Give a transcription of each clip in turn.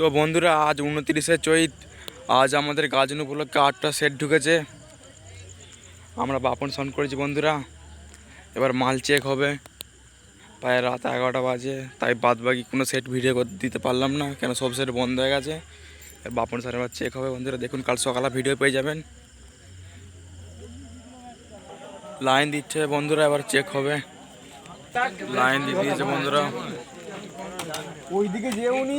তো বন্ধুরা, আজ উনতিরিশে চৈত, আজ আমাদের গাজন উপলক্ষে আটটা সেট ঢুকেছে। আমরা বাপন সন করেছি বন্ধুরা। এবার মাল চেক হবে। প্রায় রাত এগারোটা বাজে, তাই বাদ বাকি কোনো সেট ভিডিও দিতে পারলাম না, কেন সব সেট বন্ধ হয়ে গেছে। বাপন স্যার এবার চেক হবে বন্ধুরা, দেখুন কাল সকালে ভিডিও পেয়ে যাবেন। লাইন দিচ্ছে বন্ধুরা, এবার চেক হবে। লাইন দিয়ে দিয়েছে বন্ধুরা। ওইদিকে যে উনি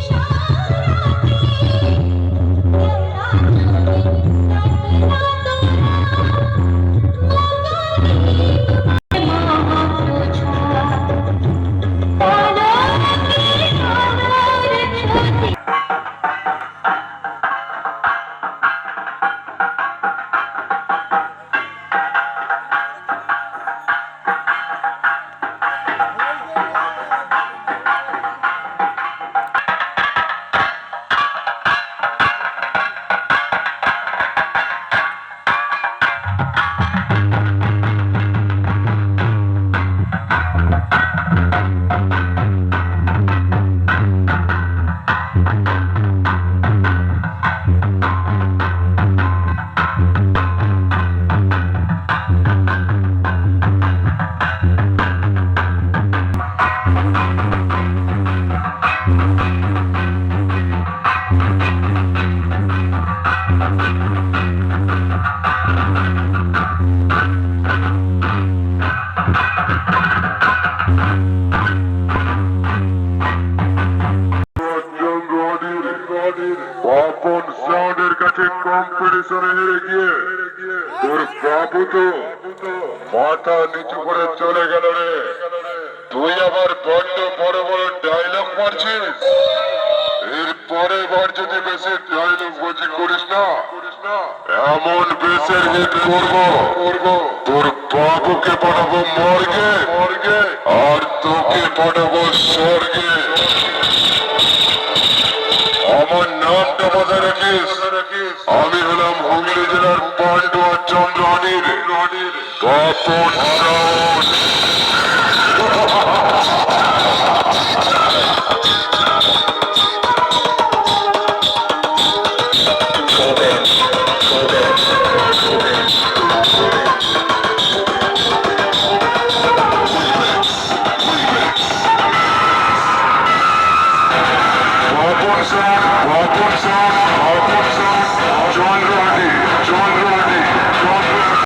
Shine. কাছে কম্পিটিশনে গিয়ে তোর বাবু তো মাথা নিচু করে চলে গেল রে তুই আবার বড্ড বড় বড় ডায়লগ মারছিস পরের বার যদি বেশি ডায়লগ বাজি করিস না, এমন বেশের হিট করব। করব তোর বাবুকে পাঠাবো মর্গে মর্গে আর তোকে পাঠাবো স্বর্গে। আমার নামটা মাথায় রাখিস। আমি হলাম হুগলি জেলার পান্ডুয়া চন্দ্রানীর বাপন সাউন্ড। وتحصى وتحصى